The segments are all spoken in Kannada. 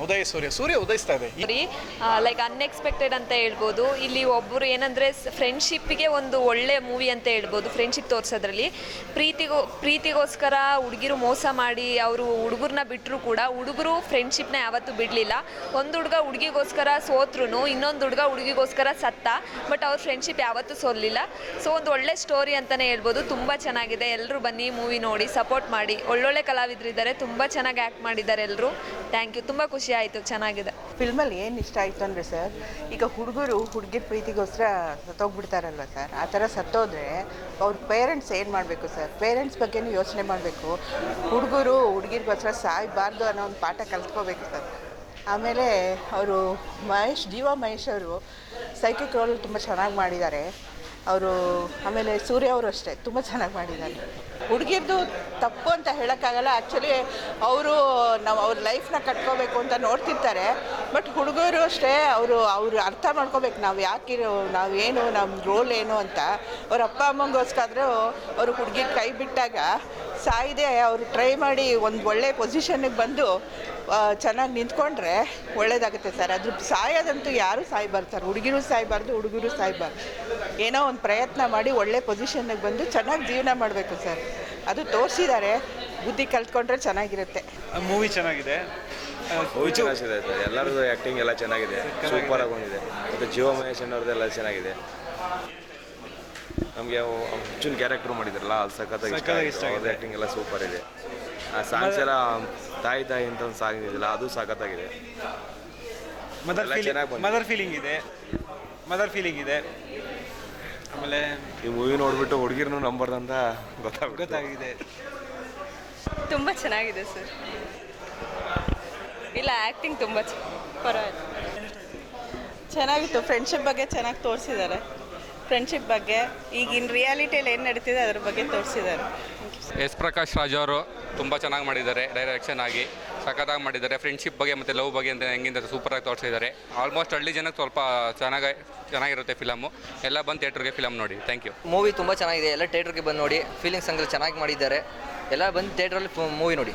ಉದಯ ಸೂರ್ಯ ಸೂರ್ಯ ಉದಯಿಸ್ತಾ ಇದೆ. ಲೈಕ್ ಅನ್ಎಕ್ಸ್ಪೆಕ್ಟೆಡ್ ಅಂತ ಹೇಳ್ಬೋದು. ಇಲ್ಲಿ ಒಬ್ಬರು ಫ್ರೆಂಡ್ಶಿಪ್ಗೆ ಒಂದು ಒಳ್ಳೆ ಮೂವಿ ಅಂತ ಹೇಳ್ಬೋದು ಫ್ರೆಂಡ್ಶಿಪ್ ತೋರಿಸೋದ್ರಲ್ಲಿ. ಪ್ರೀತಿಗೋ, ಪ್ರೀತಿಗೋಸ್ಕರ ಹುಡುಗಿರು ಮೋಸ ಮಾಡಿ ಅವರು ಹುಡುಗರನ್ನ ಬಿಟ್ಟರು ಕೂಡ ಹುಡುಗರು ಫ್ರೆಂಡ್ಶಿಪ್ನ ಯಾವತ್ತೂ ಬಿಡಲಿಲ್ಲ. ಒಂದು ಹುಡುಗ ಹುಡುಗಿಗೋಸ್ಕರ ಸೋತ್ರು ಇನ್ನೊಂದು ಹುಡುಗ ಹುಡುಗಿಗೋಸ್ಕರ ಸತ್ತ ಬಟ್ ಅವ್ರ ಫ್ರೆಂಡ್ಶಿಪ್ ಯಾವತ್ತೂ ಸೋಲಿಲ್ಲ ಸೊ ಒಂದು ಒಳ್ಳೆ ಸ್ಟೋರಿ ಅಂತಲೇ ಹೇಳ್ಬೋದು. ತುಂಬ ಚೆನ್ನಾಗಿದೆ. ಎಲ್ಲರೂ ಬನ್ನಿ ಮೂವಿ ನೋಡಿ ಸಪೋರ್ಟ್ ಮಾಡಿ. ಒಳ್ಳೊಳ್ಳೆ ಕಲಾವಿದರಿದ್ದಾರೆ. ತುಂಬ ಚೆನ್ನಾಗಿ ಆ್ಯಕ್ಟ್ ಮಾಡಿದ್ದಾರೆ ಎಲ್ಲರೂ ಥ್ಯಾಂಕ್ ಯು ತುಂಬ ಖುಷಿ ಆಯಿತು, ಚೆನ್ನಾಗಿದೆ. ಫಿಲ್ಮಲ್ಲಿ ಏನು ಇಷ್ಟ ಆಯಿತು ಅಂದರೆ ಸರ್, ಈಗ ಹುಡುಗರು ಹುಡುಗಿರ ಪ್ರೀತಿಗೋಸ್ಕರ ಸತ್ತೋಗ್ಬಿಡ್ತಾರಲ್ವ ಸರ್? ಆ ಥರ ಸತ್ತೋದ್ರೆ ಅವ್ರ ಪೇರೆಂಟ್ಸ್ ಏನು ಮಾಡಬೇಕು ಸರ್? ಪೇರೆಂಟ್ಸ್ ಬಗ್ಗೆನೂ ಯೋಚನೆ ಮಾಡಬೇಕು. ಹುಡುಗರು ಹುಡುಗಿರಿಗೋಸ್ಕರ ಸಾಯಬಾರ್ದು ಅನ್ನೋ ಒಂದು ಪಾಠ ಕಲ್ತ್ಕೋಬೇಕು ಸರ್. ಆಮೇಲೆ ಅವರು ಮಹೇಶ್, ಜೀವ ಮಹೇಶ್ ಅವರು ಸೈಕಿಕ್ ರೋಲ್ ತುಂಬ ಚೆನ್ನಾಗಿ ಮಾಡಿದ್ದಾರೆ. ಅವರು ಆಮೇಲೆ ಸೂರ್ಯ ಅವರು ಅಷ್ಟೇ, ತುಂಬ ಚೆನ್ನಾಗಿ ಮಾಡಿದ್ದಾರೆ. ಹುಡುಗಿದ್ದು ತಪ್ಪು ಅಂತ ಹೇಳೋಕ್ಕಾಗಲ್ಲ. ಆ್ಯಕ್ಚುಲಿ ಅವರು ನಾವು ಅವ್ರ ಲೈಫ್ನ ಕಟ್ಕೋಬೇಕು ಅಂತ ನೋಡ್ತಿರ್ತಾರೆ. ಬಟ್ ಹುಡುಗರು ಅಷ್ಟೇ, ಅವರು ಅವರು ಅರ್ಥ ಮಾಡ್ಕೋಬೇಕು ನಾವು ಯಾಕಿರೋ ನಾವು ಏನು ನಮ್ಮ ರೋಲ್ ಏನು ಅಂತ. ಅವ್ರ ಅಪ್ಪ ಅಮ್ಮಂಗೋಸ್ಕರ ಅವರು ಹುಡುಗಿ ಕೈ ಬಿಟ್ಟಾಗ ಸಾಯಿದೆ ಅವರು ಟ್ರೈ ಮಾಡಿ ಒಂದು ಒಳ್ಳೆ ಪೊಸಿಷನ್ಗೆ ಬಂದು ಚೆನ್ನಾಗಿ ನಿಂತ್ಕೊಂಡ್ರೆ ಒಳ್ಳೇದಾಗುತ್ತೆ ಸರ್ ಅದ್ರ ಸಾಯೋದಂತೂ ಯಾರೂ ಸಾಯ್ಬಾರ್ದು ಸರ್ ಹುಡುಗಿರು ಸಾಯ್ಬಾರ್ದು, ಹುಡುಗರು ಸಾಯ್ಬಾರ್ದು. ಏನೋ ಒಂದು ಪ್ರಯತ್ನ ಮಾಡಿ ಒಳ್ಳೆ ಪೊಸಿಷನ್ನಿಗೆ ಬಂದು ಚೆನ್ನಾಗಿ ಜೀವನ ಮಾಡಬೇಕು ಸರ್ ಅದು ತೋರಿಸಿದ್ದಾರೆ ಬುದ್ಧಿ ಕಲ್ತ್ಕೊಂಡ್ರೆ ಚೆನ್ನಾಗಿರುತ್ತೆ. ಮೂವಿ ಚೆನ್ನಾಗಿದೆ. ಮೂವಿ ಚೆನ್ನಾಗಿದೆ ಎಲ್ಲರದು ಆ್ಯಕ್ಟಿಂಗ್ ಎಲ್ಲ ಚೆನ್ನಾಗಿದೆ. ಸೂಪರ್ ಆಗಿ ಬಂದಿದೆ. ಮತ್ತು ಜೀವ ಮಹೇಶ್ ಅನ್ನೋರ್ದೆಲ್ಲ ಚೆನ್ನಾಗಿದೆ. ನಮಗೆ ಅರ್ಜುನ್ ಕ್ಯಾರೆಕ್ಟರ್ ಮಾಡಿದ್ರಲ್ಲ ಅದು ಸಖತ್ತಾಗಿ ಇಷ್ಟ ಆಗಿದೆ. ಆ್ಯಕ್ಟಿಂಗ್ ಎಲ್ಲ ಸೂಪರ್ ಇದೆ. ಆ ಸಾಂಗ್ಸ್ ಎಲ್ಲ ತಾಯಿ ತಾಯಿ ಅಂತ ಒಂದು ಸಾಂಗ್ ಇದೆಯಲ್ಲ ಅದು ಸಖತ್ತಾಗಿದೆ. ಮದರ್ ಫೀಲಿಂಗ್ ಮದರ್ ಫೀಲಿಂಗ್ ಇದೆ. ಮದರ್ ಫೀಲಿಂಗ್ ಇದೆ. ಆಮೇಲೆ ಈ ಮೂವಿ ನೋಡ್ಬಿಟ್ಟು ಹುಡುಗಿರ್ನು ನಂಬರ್ದು ಅಂತ ಗೊತ್ತಾಗುತ್ತೆ ಗೊತ್ತಾಗಿದೆ. ತುಂಬ ಚೆನ್ನಾಗಿದೆ ಸರ್. ಇಲ್ಲ ಆ್ಯಕ್ಟಿಂಗ್ ತುಂಬ ಪರವಾಗಿಲ್ಲ. ಚೆನ್ನಾಗಿತ್ತು ಫ್ರೆಂಡ್ಶಿಪ್ ಬಗ್ಗೆ ಚೆನ್ನಾಗಿ ತೋರಿಸಿದ್ದಾರೆ. ಫ್ರೆಂಡ್ಶಿಪ್ ಬಗ್ಗೆ ಈಗಿನ ರಿಯಾಲಿಟಿಯಲ್ಲಿ ಏನು ನಡೀತಿದೆ ಅದ್ರ ಬಗ್ಗೆ ತೋರಿಸಿದ್ದಾರೆ. ಎಸ್ ಪ್ರಕಾಶ್ ರಾಜ್ ಅವರು ತುಂಬ ಚೆನ್ನಾಗಿ ಮಾಡಿದ್ದಾರೆ ಡೈರೆಕ್ಷನ್ ಆಗಿ. ಸಖತ್ತಾಗಿ ಮಾಡಿದ್ದಾರೆ ಫ್ರೆಂಡ್ಶಿಪ್ ಬಗ್ಗೆ ಮತ್ತು ಲವ್ ಬಗ್ಗೆ ಅಂತ ಹೆಂಗಿಂದ ಸೂಪರಾಗಿ ತೋರಿಸಿದ್ದಾರೆ. ಆಲ್ಮೋಸ್ಟ್ ಹಳ್ಳಿ ಜನಕ್ಕೆ ಸ್ವಲ್ಪ ಚೆನ್ನಾಗಿ ಚೆನ್ನಾಗಿರುತ್ತೆ ಫಿಲಮು ಎಲ್ಲ ಬಂದು ಥಿಯೇಟ್ರಿಗೆ ಫಿಲಮ್ ನೋಡಿ. ಥ್ಯಾಂಕ್ ಯು ಮೂವಿ ತುಂಬ ಚೆನ್ನಾಗಿದೆ ಎಲ್ಲ ಥಿಯೇಟ್ರಿಗೆ ಬಂದು ನೋಡಿ. ಫೀಲಿಂಗ್ಸ್ ಹಂಗೆಲ್ಲ ಚೆನ್ನಾಗಿ ಮಾಡಿದ್ದಾರೆ. ಎಲ್ಲ ಬಂದು ಥಿಯೇಟ್ರಲ್ಲಿ ಮೂವಿ ನೋಡಿ.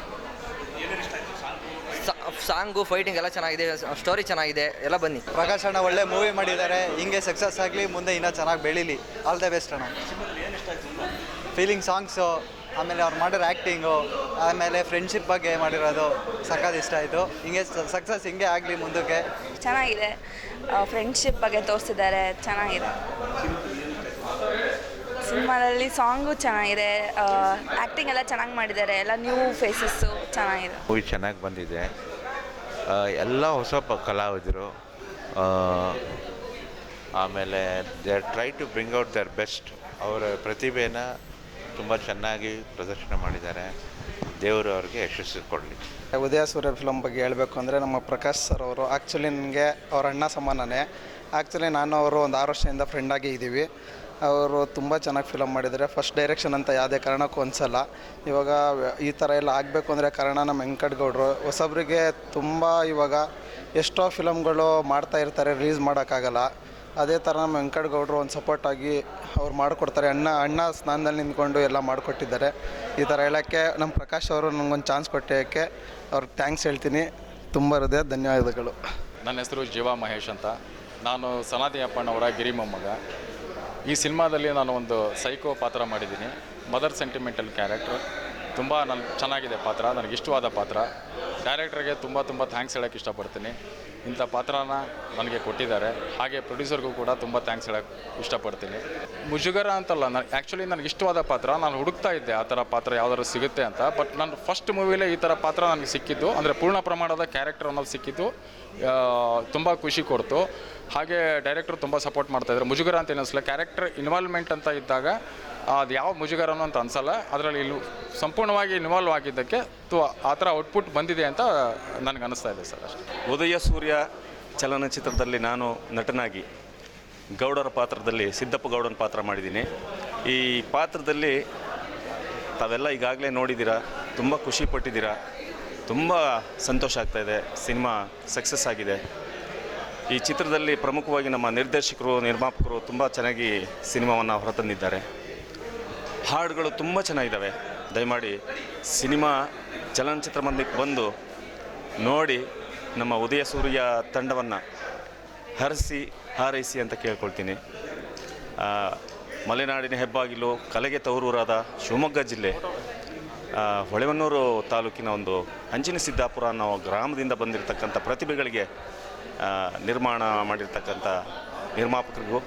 ಸಾಂಗು ಫೈಟಿಂಗ್ ಎಲ್ಲ ಚೆನ್ನಾಗಿದೆ ಸ್ಟೋರಿ ಚೆನ್ನಾಗಿದೆ ಎಲ್ಲ ಬನ್ನಿ. ಪ್ರಕಾಶ್ ಅಣ್ಣ ಒಳ್ಳೆ ಮೂವಿ ಮಾಡಿದ್ದಾರೆ. ಹಿಂಗೆ ಸಕ್ಸಸ್ ಆಗಲಿ ಮುಂದೆ ಇನ್ನೂ ಚೆನ್ನಾಗಿ ಬೆಳೀಲಿ. ಆಲ್ ದ ಬೆಸ್ಟ್ ಅಣ್ಣ. ಫೀಲಿಂಗ್ ಸಾಂಗ್ಸು ಆಮೇಲೆ ಅವ್ರು ಮಾಡಿರೋ ಆ್ಯಕ್ಟಿಂಗು ಆಮೇಲೆ ಫ್ರೆಂಡ್ಶಿಪ್ ಬಗ್ಗೆ ಮಾಡಿರೋದು ಸಖತ್ ಇಷ್ಟ ಆಯಿತು. ಹಿಂಗೆ ಸಕ್ಸಸ್ ಹಿಂಗೆ ಆಗಲಿ ಮುಂದಕ್ಕೆ. ಚೆನ್ನಾಗಿದೆ. ಫ್ರೆಂಡ್ಶಿಪ್ ಬಗ್ಗೆ ತೋರಿಸಿದ್ದಾರೆ ಚೆನ್ನಾಗಿದೆ. ಸಿನಿಮಾದಲ್ಲಿ ಸಾಂಗು ಚೆನ್ನಾಗಿದೆ ಆ್ಯಕ್ಟಿಂಗ್ ಎಲ್ಲ ಚೆನ್ನಾಗಿ ಮಾಡಿದ್ದಾರೆ ಎಲ್ಲ ನ್ಯೂ ಫೇಸಸ್ಸು ಚೆನ್ನಾಗಿದೆ. ಮೂವಿ ಚೆನ್ನಾಗಿ ಬಂದಿದೆ. ಎಲ್ಲ ಹೊಸ ಪ ಕಲಾವಿದರು. ಆಮೇಲೆ they try to bring out their best. ಅವರ ಪ್ರತಿಭೆನ ತುಂಬ ಚೆನ್ನಾಗಿ ಪ್ರದರ್ಶನ ಮಾಡಿದ್ದಾರೆ. ದೇವರು ಅವ್ರಿಗೆ ಯಶಸ್ಸು ಕೊಡಲಿ. ಉದಯ ಸೂರ್ಯ ಫಿಲಮ್ ಬಗ್ಗೆ ಹೇಳಬೇಕು ಅಂದರೆ ನಮ್ಮ ಪ್ರಕಾಶ್ ಸರ್ ಅವರು ಆ್ಯಕ್ಚುಲಿ ನನಗೆ ಅವ್ರ ಅಣ್ಣ ಸಮಾನನೇ. ಆ್ಯಕ್ಚುಲಿ ನಾನು ಅವರು ಒಂದು ಆರು ವರ್ಷದಿಂದ ಫ್ರೆಂಡಾಗಿ ಇದ್ದೀವಿ ಅವರು ತುಂಬ ಚೆನ್ನಾಗಿ ಫಿಲಮ್ ಮಾಡಿದ್ದಾರೆ. ಫಸ್ಟ್ ಡೈರೆಕ್ಷನ್ ಅಂತ ಯಾವುದೇ ಕಾರಣಕ್ಕೂ ಅನಿಸಲ್ಲ. ಇವಾಗ ಈ ಥರ ಎಲ್ಲ ಆಗಬೇಕು ಅಂದರೆ ಕಾರಣ ನಮ್ಮ ವೆಂಕಟಗೌಡರು. ಹೊಸಬ್ರಿಗೆ ತುಂಬ ಇವಾಗ ಎಷ್ಟೋ ಫಿಲಮ್ಗಳು ಮಾಡ್ತಾ ಇರ್ತಾರೆ ರಿಲೀಸ್ ಮಾಡೋಕ್ಕಾಗಲ್ಲ. ಅದೇ ಥರ ನಮ್ಮ ವೆಂಕಟಗೌಡರು ಒಂದು ಸಪೋರ್ಟ್ ಆಗಿ ಅವ್ರು ಮಾಡಿಕೊಡ್ತಾರೆ. ಅಣ್ಣ ಅಣ್ಣ ಸ್ನಾನದಲ್ಲಿ ನಿಂತ್ಕೊಂಡು ಎಲ್ಲ ಮಾಡಿಕೊಟ್ಟಿದ್ದಾರೆ. ಈ ಥರ ಹೇಳೋಕ್ಕೆ ನಮ್ಮ ಪ್ರಕಾಶ್ ಅವರು ನನಗೊಂದು ಚಾನ್ಸ್ ಕೊಟ್ಟಕ್ಕೆ ಅವ್ರಿಗೆ ಥ್ಯಾಂಕ್ಸ್ ಹೇಳ್ತೀನಿ. ತುಂಬ ಹೃದಯ ಧನ್ಯವಾದಗಳು. ನನ್ನ ಹೆಸರು ಜೀವ ಮಹೇಶ್ ಅಂತ. ನಾನು ಸನಾತಿ ಅಪ್ಪಣ್ಣವರ ಗಿರಿ ಮೊಮ್ಮಗ. ಈ ಸಿನಿಮಾದಲ್ಲಿ ನಾನು ಒಂದು ಸೈಕೋ ಪಾತ್ರ ಮಾಡಿದ್ದೀನಿ. ಮದರ್ ಸೆಂಟಿಮೆಂಟಲ್ ಕ್ಯಾರೆಕ್ಟರ್ ತುಂಬ ನನ್ನ ಚೆನ್ನಾಗಿದೆ ಪಾತ್ರ, ನನಗೆ ಇಷ್ಟವಾದ ಪಾತ್ರ. ಡೈರೆಕ್ಟರ್ಗೆ ತುಂಬ ತುಂಬ ಥ್ಯಾಂಕ್ಸ್ ಹೇಳೋಕ್ಕೆ ಇಷ್ಟಪಡ್ತೀನಿ. ಇಂಥ ಪಾತ್ರನ ನನಗೆ ಕೊಟ್ಟಿದ್ದಾರೆ. ಹಾಗೆ ಪ್ರೊಡ್ಯೂಸರ್ಗೂ ಕೂಡ ತುಂಬ ಥ್ಯಾಂಕ್ಸ್ ಹೇಳೋಕ್ಕೆ ಇಷ್ಟಪಡ್ತೀನಿ. ಮುಜುಗರ ಅಂತಲ್ಲ, ನಾನು ಆ್ಯಕ್ಚುಲಿ ನನಗೆ ಇಷ್ಟವಾದ ಪಾತ್ರ, ನಾನು ಹುಡುಕ್ತಾ ಇದ್ದೆ ಆ ಥರ ಪಾತ್ರ ಯಾವ್ದಾದ್ರು ಸಿಗುತ್ತೆ ಅಂತ. ಬಟ್ ನಾನು ಫಸ್ಟ್ ಮೂವಿಲೇ ಈ ಥರ ಪಾತ್ರ ನನಗೆ ಸಿಕ್ಕಿದ್ದು. ಅಂದರೆ ಪೂರ್ಣ ಪ್ರಮಾಣದ ಕ್ಯಾರೆಕ್ಟರ್ ಅನ್ನೋದು ಸಿಕ್ಕಿದ್ದು ತುಂಬ ಖುಷಿ ಕೊಡ್ತು. ಹಾಗೆ ಡೈರೆಕ್ಟರ್ ತುಂಬ ಸಪೋರ್ಟ್ ಮಾಡ್ತಾಯಿದ್ರು ಮುಜುಗರ ಅಂತ ಏನಿಸಲ್ಲ ಕ್ಯಾರೆಕ್ಟರ್ ಇನ್ವಾಲ್ವ್ಮೆಂಟ್ ಅಂತ ಇದ್ದಾಗ ಅದು ಯಾವ ಮುಜುಗರನೂ ಅಂತ ಅನಿಸಲ್ಲ. ಅದರಲ್ಲಿ ಇಲ್ಲಿ ಸಂಪೂರ್ಣವಾಗಿ ಇನ್ವಾಲ್ವ್ ಆಗಿದ್ದಕ್ಕೆ ತು ಆ ಥರ ಔಟ್ಪುಟ್ ಬಂದಿದೆ ಅಂತ ನನಗೆ ಅನಿಸ್ತಾ ಇದೆ ಸರ್ ಉದಯ ಸೂರ್ಯ ಚಲನಚಿತ್ರದಲ್ಲಿ ನಾನು ನಟನಾಗಿ ಗೌಡರ ಪಾತ್ರದಲ್ಲಿ ಸಿದ್ದಪ್ಪ ಗೌಡನ ಪಾತ್ರ ಮಾಡಿದ್ದೀನಿ. ಈ ಪಾತ್ರದಲ್ಲಿ ತಾವೆಲ್ಲ ಈಗಾಗಲೇ ನೋಡಿದ್ದೀರಾ, ತುಂಬ ಖುಷಿ ಪಟ್ಟಿದ್ದೀರಾ, ತುಂಬ ಸಂತೋಷ ಆಗ್ತಾಯಿದೆ ಸಿನಿಮಾ ಸಕ್ಸಸ್ ಆಗಿದೆ. ಈ ಚಿತ್ರದಲ್ಲಿ ಪ್ರಮುಖವಾಗಿ ನಮ್ಮ ನಿರ್ದೇಶಕರು, ನಿರ್ಮಾಪಕರು ತುಂಬ ಚೆನ್ನಾಗಿ ಸಿನಿಮಾವನ್ನು ಹೊರತಂದಿದ್ದಾರೆ. ಹಾಡುಗಳು ತುಂಬ ಚೆನ್ನಾಗಿದ್ದಾವೆ. ದಯಮಾಡಿ ಸಿನಿಮಾ ಚಲನಚಿತ್ರ ಮಂದಿಗೆ ಬಂದು ನೋಡಿ ನಮ್ಮ ಉದಯ ಸೂರ್ಯ ತಂಡವನ್ನು ಹರಿಸಿ, ಹಾರೈಸಿ ಅಂತ ಕೇಳ್ಕೊಳ್ತೀನಿ. ಮಲೆನಾಡಿನ ಹೆಬ್ಬಾಗಿಲು, ಕಲೆಗೆ ತವರೂರಾದ ಶಿವಮೊಗ್ಗ ಜಿಲ್ಲೆ ಹೊಳೆವನ್ನೂರು ತಾಲೂಕಿನ ಒಂದು ಅಂಚಿನ ಸಿದ್ದಾಪುರ ಅನ್ನೋ ಗ್ರಾಮದಿಂದ ಬಂದಿರತಕ್ಕಂಥ ಪ್ರತಿಭೆಗಳಿಗೆ ನಿರ್ಮಾಣ ಮಾಡಿರ್ತಕ್ಕಂಥ ನಿರ್ಮಾಪಕರಿಗೂ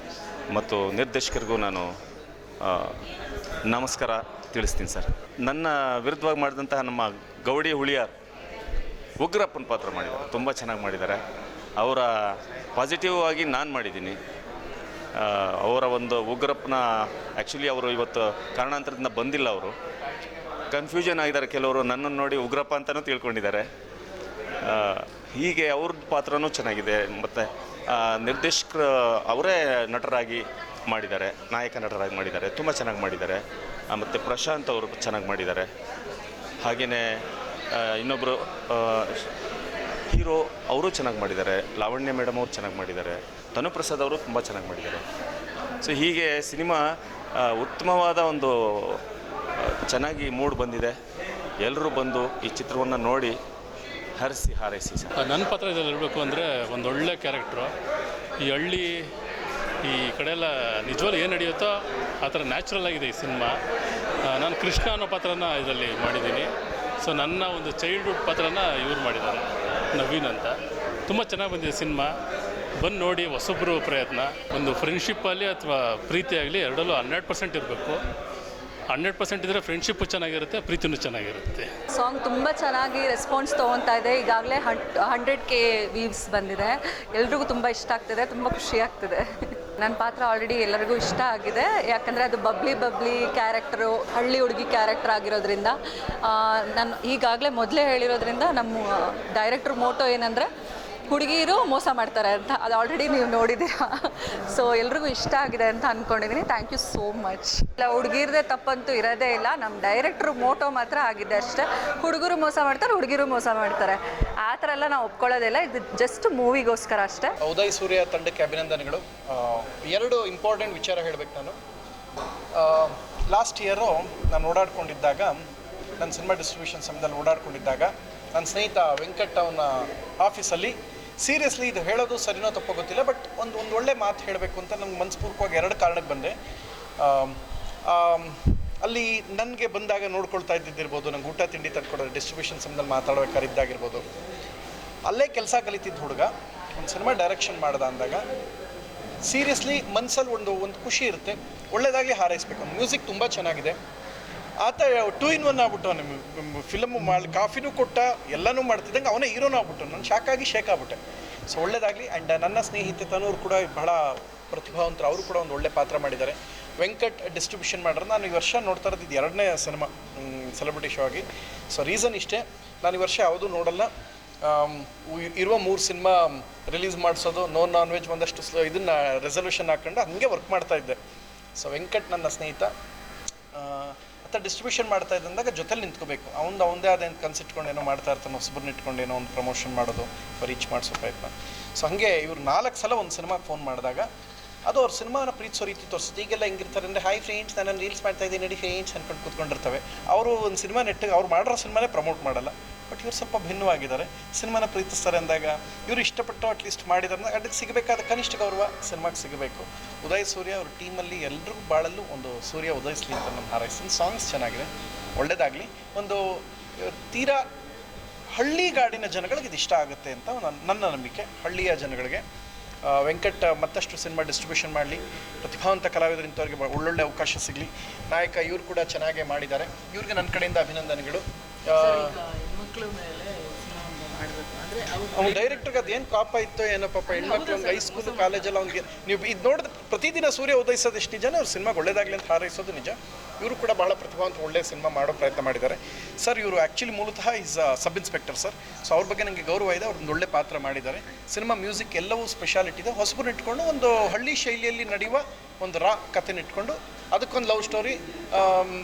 ಮತ್ತು ನಿರ್ದೇಶಕರಿಗೂ ನಾನು ನಮಸ್ಕಾರ ತಿಳಿಸ್ತೀನಿ ಸರ್. ನನ್ನ ವಿರುದ್ಧವಾಗಿ ಮಾಡಿದಂತಹ ನಮ್ಮ ಗೌಡಿ ಹುಳಿಯಾರ್ ಉಗ್ರಪ್ಪನ ಪಾತ್ರ ಮಾಡಿದ್ದಾರೆ. ತುಂಬ ಚೆನ್ನಾಗಿ ಮಾಡಿದ್ದಾರೆ. ಅವರ ಪಾಸಿಟಿವ್ ಆಗಿ ನಾನು ಮಾಡಿದ್ದೀನಿ. ಅವರ ಒಂದು ಉಗ್ರಪ್ಪನ ಆ್ಯಕ್ಚುಲಿ ಅವರು ಇವತ್ತು ಕಾರಣಾಂತರದಿಂದ ಬಂದಿಲ್ಲ ಅವರು. ಕನ್ಫ್ಯೂಷನ್ ಆಗಿದ್ದಾರೆ. ಕೆಲವರು ನನ್ನನ್ನು ನೋಡಿ ಉಗ್ರಪ್ಪ ಅಂತಲೂ ತಿಳ್ಕೊಂಡಿದ್ದಾರೆ. ಹೀಗೆ ಅವ್ರ ಪಾತ್ರನೂ ಚೆನ್ನಾಗಿದೆ. ಮತ್ತು ನಿರ್ದೇಶಕರು ಅವರೇ ನಟರಾಗಿ ಮಾಡಿದ್ದಾರೆ, ನಾಯಕ ನಟರಾಗಿ ಮಾಡಿದ್ದಾರೆ, ತುಂಬ ಚೆನ್ನಾಗಿ ಮಾಡಿದ್ದಾರೆ. ಮತ್ತು ಪ್ರಶಾಂತ್ ಅವರು ಚೆನ್ನಾಗಿ ಮಾಡಿದ್ದಾರೆ. ಹಾಗೆಯೇ ಇನ್ನೊಬ್ಬರು ಹೀರೋ ಅವರು ಚೆನ್ನಾಗಿ ಮಾಡಿದ್ದಾರೆ. ಲಾವಣ್ಯ ಮೇಡಮ್ ಅವರು ಚೆನ್ನಾಗಿ ಮಾಡಿದ್ದಾರೆ. ತನುಪ್ರಸಾದ್ ಅವರು ತುಂಬ ಚೆನ್ನಾಗಿ ಮಾಡಿದ್ದಾರೆ. ಸೊ, ಹೀಗೆ ಸಿನಿಮಾ ಉತ್ತಮವಾದ ಒಂದು ಚೆನ್ನಾಗಿ ಮೂಡ್ ಬಂದಿದೆ. ಎಲ್ಲರೂ ಬಂದು ಈ ಚಿತ್ರವನ್ನು ನೋಡಿ ಹರಿಸಿ, ಹಾರೈಸಿ ಸರ್. ನನ್ನ ಪಾತ್ರ ಇದರಲ್ಲಿ ಇರಬೇಕು ಅಂದರೆ ಒಂದು ಒಳ್ಳೆ ಕ್ಯಾರೆಕ್ಟ್ರು. ಈ ಹಳ್ಳಿ, ಈ ಕಡೆಯೆಲ್ಲ ನಿಜವಾಗ್ಲೂ ಏನು ನಡೆಯುತ್ತೋ ಆ ಥರ ನ್ಯಾಚುರಲ್ ಆಗಿದೆ ಈ ಸಿನಿಮಾ. ನಾನು ಕೃಷ್ಣ ಅನ್ನೋ ಪಾತ್ರನ ಇದರಲ್ಲಿ ಮಾಡಿದ್ದೀನಿ. ಸೊ ನನ್ನ ಒಂದು ಚೈಲ್ಡ್ಹುಡ್ ಪಾತ್ರನ ಇವ್ರು ಮಾಡಿದ್ದಾರೆ, ನವೀನ್ ಅಂತ. ತುಂಬ ಚೆನ್ನಾಗಿ ಬಂದಿದೆ ಸಿನಿಮಾ. ಬಂದು ನೋಡಿ ಹೊಸೊಬ್ಬರು ಪ್ರಯತ್ನ. ಒಂದು ಫ್ರೆಂಡ್ಶಿಪ್ಪಲ್ಲಿ ಅಥವಾ ಪ್ರೀತಿ ಆಗಲಿ ಎರಡಲ್ಲೂ ಹನ್ನೆರಡು ಪರ್ಸೆಂಟ್ ಇರಬೇಕು. ಹಂಡ್ರೆಡ್ ಪರ್ಸೆಂಟ್ ಇದ್ದರೆ ಫ್ರೆಂಡ್ಶಿಪ್ ಚೆನ್ನಾಗಿರುತ್ತೆ, ಪ್ರೀತಿನೂ ಚೆನ್ನಾಗಿರುತ್ತೆ. ಸಾಂಗ್ ತುಂಬ ಚೆನ್ನಾಗಿ ರೆಸ್ಪಾನ್ಸ್ ತೊಗೊತಾ ಇದೆ. ಈಗಾಗಲೇ ಹಂಡ್ರೆಡ್ ಕೆ ವೀವ್ಸ್ ಬಂದಿದೆ. ಎಲ್ರಿಗೂ ತುಂಬ ಇಷ್ಟ ಆಗ್ತಿದೆ, ತುಂಬ ಖುಷಿ ಆಗ್ತಿದೆ. ನನ್ನ ಪಾತ್ರ ಆಲ್ರೆಡಿ ಎಲ್ಲರಿಗೂ ಇಷ್ಟ ಆಗಿದೆ. ಯಾಕಂದರೆ ಅದು ಬಬ್ಲಿ ಬಬ್ಲಿ ಕ್ಯಾರೆಕ್ಟರು ಹಳ್ಳಿ ಹುಡುಗಿ ಕ್ಯಾರೆಕ್ಟರ್ ಆಗಿರೋದ್ರಿಂದ ನಾನು ಈಗಾಗಲೇ ಮೊದಲೇ ಹೇಳಿರೋದ್ರಿಂದ ನಮ್ಮ ಡೈರೆಕ್ಟ್ರ್ ಮೋಟೋ ಏನಂದರೆ ಹುಡುಗಿರು ಮೋಸ ಮಾಡ್ತಾರೆ ಅಂತ. ಅದು ಆಲ್ರೆಡಿ ನೀವು ನೋಡಿದ್ದೀರಾ. ಸೊ ಎಲ್ರಿಗೂ ಇಷ್ಟ ಆಗಿದೆ ಅಂತ ಅಂದ್ಕೊಂಡಿದ್ದೀನಿ ಥ್ಯಾಂಕ್ ಯು ಸೋ ಮಚ್ ಇಲ್ಲ, ಹುಡುಗಿರದೇ ತಪ್ಪಂತೂ ಇರೋದೇ ಇಲ್ಲ. ನಮ್ಮ ಡೈರೆಕ್ಟ್ರು ಮೋಟೋ ಮಾತ್ರ ಆಗಿದೆ ಅಷ್ಟೇ. ಹುಡುಗರು ಮೋಸ ಮಾಡ್ತಾರೆ, ಹುಡುಗಿರು ಮೋಸ ಮಾಡ್ತಾರೆ. ಆ ಥರ ಎಲ್ಲ ನಾವು ಒಪ್ಕೊಳ್ಳೋದಿಲ್ಲ. ಇದು ಜಸ್ಟ್ ಮೂವಿಗೋಸ್ಕರ ಅಷ್ಟೇ. ಉದಯ್ ಸೂರ್ಯ ತಂಡಕ್ಕೆ ಅಭಿನಂದನೆಗಳು. ಎರಡು ಇಂಪಾರ್ಟೆಂಟ್ ವಿಚಾರ ಹೇಳಬೇಕು ನಾನು. ಲಾಸ್ಟ್ ಇಯರು ನಾನು ಓಡಾಡ್ಕೊಂಡಿದ್ದಾಗ, ನನ್ನ ಸಿನಿಮಾ ಡಿಸ್ಟ್ರಿಬ್ಯೂಷನ್ ಸಮಯದಲ್ಲಿ ಓಡಾಡ್ಕೊಂಡಿದ್ದಾಗ, ನನ್ನ ಸ್ನೇಹಿತ ವೆಂಕಟ್ ಅವನ ಆಫೀಸಲ್ಲಿ ಸೀರಿಯಸ್ಲಿ ಇದು ಹೇಳೋದು ಸರಿನೋ ತಪ್ಪೋ ಗೊತ್ತಿಲ್ಲ ಬಟ್ ಒಂದು ಒಂದು ಒಳ್ಳೆ ಮಾತು ಹೇಳಬೇಕು ಅಂತ ನಂಗೆ ಮನಸ್ಪೂರ್ವಕವಾಗಿ ಎರಡು ಕಾರಣಕ್ಕೆ ಬಂದೆ. ಅಲ್ಲಿ ನನಗೆ ಬಂದಾಗ ನೋಡ್ಕೊಳ್ತಾ ಇದ್ದಿದ್ದಿರ್ಬೋದು, ನಂಗೆ ಊಟ, ತಿಂಡಿ ತಂದ್ಕೊಡೋದು ಡಿಸ್ಟ್ರಿಬ್ಯೂಷನ್ ಸಮಯದಲ್ಲಿ ಮಾತಾಡಬೇಕಾರಿದ್ದಾಗಿರ್ಬೋದು ಅಲ್ಲೇ ಕೆಲಸ ಕಲಿತಿದ್ದ ಹುಡುಗ, ಒಂದು ಸಿನಿಮಾ ಡೈರೆಕ್ಷನ್ ಮಾಡ್ದ ಅಂದಾಗ ಸೀರಿಯಸ್ಲಿ ಮನಸ್ಸಲ್ಲಿ ಒಂದು ಒಂದು ಖುಷಿ ಇರುತ್ತೆ ಒಳ್ಳೆಯದಾಗಲಿ ಹಾರೈಸ್ಬೇಕು. ಮ್ಯೂಸಿಕ್ ತುಂಬ ಚೆನ್ನಾಗಿದೆ. ಆತ ಟೂ ಇನ್ ಒನ್ ಆಗ್ಬಿಟ್ಟು ನಿಮ್ಮ ಫಿಲಮ್ ಮಾಡಿ, ಕಾಫಿನೂ ಕೊಟ್ಟ, ಎಲ್ಲನೂ ಮಾಡ್ತಿದ್ದಂಗೆ ಅವನೇ ಹೀರೋನೂ ಆಗ್ಬಿಟ್ಟು ನಾನು ಶಾಕಾಗಿ ಶೇಕ್ ಆಗ್ಬಿಟ್ಟೆ. ಸೊ ಒಳ್ಳೇದಾಗಲಿ ಆ್ಯಂಡ್ ನನ್ನ ಸ್ನೇಹಿತೆ ತನೂರು ಕೂಡ ಬಹಳ ಪ್ರತಿಭಾವಂತರು, ಅವರು ಕೂಡ ಒಂದು ಒಳ್ಳೆ ಪಾತ್ರ ಮಾಡಿದ್ದಾರೆ. ವೆಂಕಟ್ ಡಿಸ್ಟ್ರಿಬ್ಯೂಷನ್ ಮಾಡ್ರೆ. ನಾನು ಈ ವರ್ಷ ನೋಡ್ತಾ ಇರೋದು ಇದು ಎರಡನೇ ಸಿನಿಮಾ ಸೆಲೆಬ್ರಿಟಿ ಶೋ ಆಗಿ. ಸೊ ರೀಸನ್ ಇಷ್ಟೇ. ನಾನು ಈ ವರ್ಷ ಯಾವುದೂ ನೋಡಲ್ಲ. ಇರುವ ಮೂರು ಸಿನಿಮಾ ರಿಲೀಸ್ ಮಾಡಿಸೋದು ನೋ ನಾನ್ ವೆಜ್ ಒಂದಷ್ಟು ಇದನ್ನು ರೆಸಲ್ಯೂಷನ್ ಹಾಕ್ಕೊಂಡು ಹಾಗೆ ವರ್ಕ್ ಮಾಡ್ತಾ ಇದ್ದೆ. ಸೊ ವೆಂಕಟ್ ನನ್ನ ಸ್ನೇಹಿತ. ಆತ ಡಿಸ್ಟ್ರಿಬ್ಯೂಷನ್ ಮಾಡ್ತಾ ಇದ್ದಂದಾಗ ಜೊತೆಲಿ ನಿಂತ್ಕೋಬೇಕು. ಅವ್ನು ಅವನದೇ ಆದ ಕನ್ಸಿಟ್ಕೊಂಡು ಏನೋ ಮಾಡ್ತಾ ಇರ್ತಾನೆ ಹೊಸಬ್ರನ್ನ ಇಟ್ಕೊಂಡು ಏನೋ ಒಂದು ಪ್ರಮೋಷನ್ ಮಾಡೋದು ರೀಚ್ ಮಾಡಿಸೋ ಪ್ರಯತ್ನ. ಸೊ ಹಾಗೆ ಇವರು ನಾಲ್ಕು ಸಲ ಒಂದು ಸಿನಿಮಾಗೆ ಫೋನ್ ಮಾಡಿದಾಗ, ಅದು ಅವ್ರ ಸಿನಿಮಾನ ಪ್ರೀತಿಸೋ ರೀತಿ ತೋರಿಸುತ್ತೆ. ಈಗೆಲ್ಲ ಹೆಂಗಿರ್ತಾರೆ ಅಂದರೆ ಹಾಯ್ ಫ್ರೆಂಡ್ಸ್ ನಾನು ರೀಲ್ಸ್ ಮಾಡ್ತಾ ಇದ್ದೀನಿ, ನಡಿ ಫ್ರೆಂಡ್ಸ್ ಅನ್ಕೊಂಡು ಕೂತ್ಕೊಂಡಿರ್ತವೆ. ಅವರು ಒಂದು ಸಿನಿಮಾ ನೆಟ್ಟಿಗೆ, ಅವ್ರು ಮಾಡಿರೋ ಸಿನಿಮಾನೇ ಪ್ರಮೋಟ್ ಮಾಡಲ್ಲ. ಬಟ್ ಇವ್ರು ಸ್ವಲ್ಪ ಭಿನ್ನವಾಗಿದ್ದಾರೆ. ಸಿನಿಮಾನ ಪ್ರೀತಿಸ್ತಾರೆ ಅಂದಾಗ ಇವರು ಇಷ್ಟಪಟ್ಟು ಅಟ್ಲೀಸ್ಟ್ ಮಾಡಿದ್ರೆ ಅದಕ್ಕೆ ಸಿಗಬೇಕಾದ ಕನಿಷ್ಠ ಗೌರವ ಸಿನಿಮಾಗೆ ಸಿಗಬೇಕು. ಉದಯ್ ಸೂರ್ಯ ಅವ್ರ ಟೀಮಲ್ಲಿ ಎಲ್ಲರಿಗೂ ಬಾಳಲ್ಲೂ ಒಂದು ಸೂರ್ಯ ಉದಯಿಸಲಿ ಅಂತ ನಾನು ಹಾರೈಸ್ತೀನಿ ಸಾಂಗ್ಸ್ ಚೆನ್ನಾಗಿದೆ. ಒಳ್ಳೇದಾಗಲಿ. ಒಂದು ತೀರಾ ಹಳ್ಳಿಗಾಡಿನ ಜನಗಳಿಗೆ ಇದು ಇಷ್ಟ ಆಗುತ್ತೆ ಅಂತ ನನ್ನ ನಂಬಿಕೆ. ಹಳ್ಳಿಯ ಜನಗಳಿಗೆ ವೆಂಕಟ್ ಮತ್ತಷ್ಟು ಸಿನಿಮಾ ಡಿಸ್ಟ್ರಿಬ್ಯೂಷನ್ ಮಾಡಲಿ. ಪ್ರತಿಭಾವಂತ ಕಲಾವಿದರಿಂಥವ್ರಿಗೆ ಇಂಥವ್ರಿಗೆ ಒಳ್ಳೊಳ್ಳೆ ಅವಕಾಶ ಸಿಗಲಿ. ನಾಯಕ ಇವರು ಕೂಡ ಚೆನ್ನಾಗೇ ಮಾಡಿದ್ದಾರೆ. ಇವ್ರಿಗೆ ನನ್ನ ಕಡೆಯಿಂದ ಅಭಿನಂದನೆಗಳು. ಆ, ಅವ್ನು ಡೈರೆಕ್ಟರ್ಗೆ ಅದೇನು ಕಾಪ ಇತ್ತೋ ಏನೋ ಪಾಪ ಹೆಣ್ಮಕ್ಳು ಒಂದು ಹೈಸ್ಕೂಲ್ ಕಾಲೇಜಲ್ಲಿ ಅವ್ನಿಗೆ ನೀವು ಇದು ನೋಡಿದ್ರೆ ಪ್ರತಿದಿನ ಸೂರ್ಯ ಉದಯಿಸೋದು ಎಷ್ಟು ನಿಜನೇ? ಅವ್ರ ಸಿನಿಮಾಗೆ ಒಳ್ಳೇದಾಗಲಿ ಅಂತ ಹಾರೈಸೋದು ನಿಜ. ಇವರು ಕೂಡ ಬಹಳ ಪ್ರತಿಭಾವಂತ ಒಳ್ಳೆಯ ಸಿನಿಮಾ ಮಾಡೋ ಪ್ರಯತ್ನ ಮಾಡಿದ್ದಾರೆ. ಸರ್ ಇವರು ಆ್ಯಕ್ಚುಲಿ ಮೂಲತಃ is sub inspector sir so ಅವ್ರ ಬಗ್ಗೆ ನನಗೆ ಗೌರವ ಇದೆ. ಅವ್ರದ್ದು ಒಂದು ಒಳ್ಳೆ ಪಾತ್ರ ಮಾಡಿದ್ದಾರೆ. ಸಿನಿಮಾ ಮ್ಯೂಸಿಕ್ ಎಲ್ಲವೂ ಸ್ಪೆಷಾಲಿಟಿ ಇದೆ. ಹೊಸಬರು ಇಟ್ಕೊಂಡು ಒಂದು ಹಳ್ಳಿ ಶೈಲಿಯಲ್ಲಿ ನಡೆಯುವ ಒಂದು ರಾ ಕಥೆನ ಇಟ್ಕೊಂಡು ಅದಕ್ಕೊಂದು ಲವ್ ಸ್ಟೋರಿ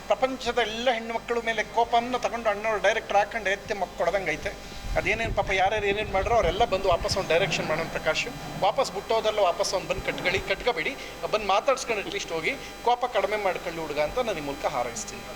ಪ್ರಪಂಚದ ಎಲ್ಲ ಹೆಣ್ಣುಮಕ್ಕಳ ಮೇಲೆ ಕೋಪವನ್ನು ತಗೊಂಡು ಅಣ್ಣವ್ರು ಡೈರೆಕ್ಟರ್ ಹಾಕೊಂಡು ಎತ್ತೆ ಮಕ್ಕಳು ಕೊಡ್ದಂಗೆ ಐತೆ. ಅದೇನೇನು ಪಾಪ, ಯಾರ್ಯಾರು ಏನೇನು ಮಾಡ್ರೋ ಅವರೆಲ್ಲ ಬಂದು ವಾಪಸ್ ಒಂದು ಡೈರೆಕ್ಷನ್ ಮಾಡೋಣ ಪ್ರಕಾಶ್. ವಾಪಸ್ ಬಿಟ್ಟೋದಲ್ಲ ವಾಪಸ್ ಅವ್ನು ಬಂದು ಕಟ್ಕೊಳ್ಳಿ ಕಟ್ಕೋಬೇಡಿ. ಬಂದು ಮಾತಾಡ್ಸ್ಕೊಂಡು ಅಟ್ಲೀಸ್ಟ್ ಹೋಗಿ, ಕೋಪ ಕಡಿಮೆ ಮಾಡ್ಕೊಳ್ಳಿ ಹುಡುಗ ಅಂತ ನಾನು ಈ ಮೂಲಕ ಹಾರೈಸ್ತೀನಿ.